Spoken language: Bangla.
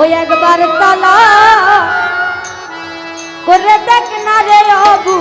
ওই একবার তালা করে দেখ না রে অবু।